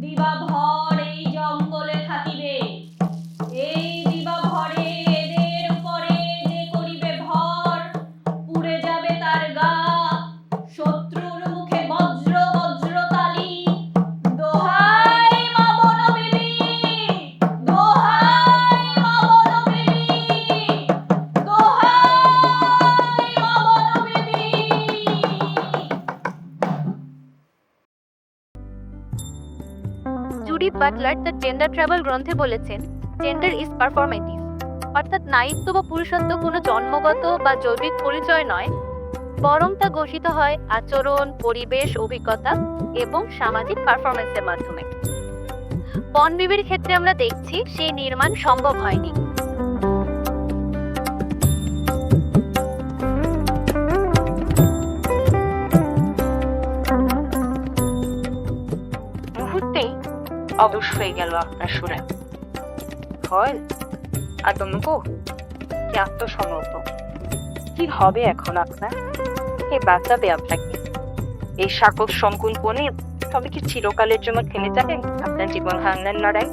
দিবা ভয়। Butler the gender Trouble গ্রন্থে বলেছেন জেন্ডার ইজ পারফরমেটিভ অর্থাৎ নারীত্ব বা পুরুষত্ব কোনো জন্মগত বা জৈবিক পরিচয় নয়, বরং তা ঘোষিত হয় আচরণ, পরিবেশ, অভিজ্ঞতা এবং সামাজিক পারফরমেন্সের মাধ্যমে। বনবিবির ক্ষেত্রে আমরা দেখছি সেই নির্মাণ সম্ভব হয়নি। অবশ হয়ে গেল আপনার সুরে। হয় আতঙ্ক কি আত্মসমর্প কি হবে এখন আপনার? কে বাঁচাবে আপনাকে। এই সাকল সংকুল বনে তবে কি চিরকালের জন্য থেমে যাবেন? আপনার জীবন হারলেন লড়াই